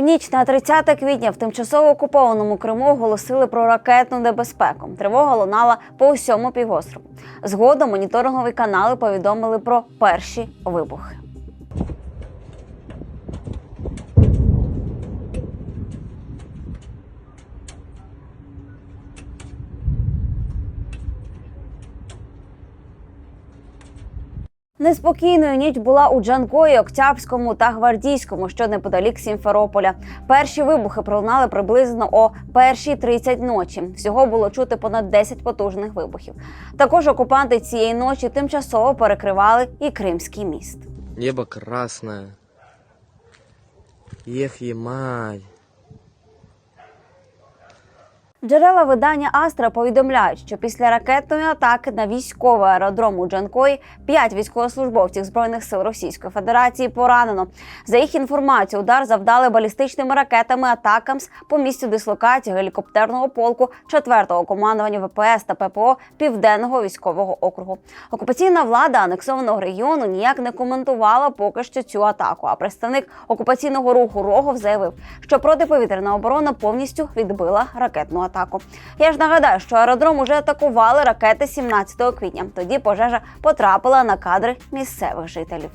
В ніч на 30 квітня в тимчасово окупованому Криму оголосили про ракетну небезпеку. Тривога лунала по усьому півострову. Згодом моніторингові канали повідомили про перші вибухи. Неспокійною ніч була у Джанкої, Октябрському та Гвардійському, що неподалік Сімферополя. Перші вибухи пролунали приблизно о 1.30 ночі. Всього було чути понад 10 потужних вибухів. Також окупанти цієї ночі тимчасово перекривали і Кримський міст. Небо красное. Ех, емать. Джерела видання Астра повідомляють, що після ракетної атаки на військовий аеродром у Джанкої п'ять військовослужбовців збройних сил Російської Федерації поранено. За їх інформацією, удар завдали балістичними ракетами атакамс по місцю дислокації гелікоптерного полку 4-го командування ВПС та ППО Південного військового округу. Окупаційна влада анексованого регіону ніяк не коментувала поки що цю атаку. А представник окупаційного руху Рогов заявив, що протиповітряна оборона повністю відбила ракетну атаку. Я ж нагадаю, що аеродром уже атакували ракети 17 квітня. Тоді пожежа потрапила на кадри місцевих жителів.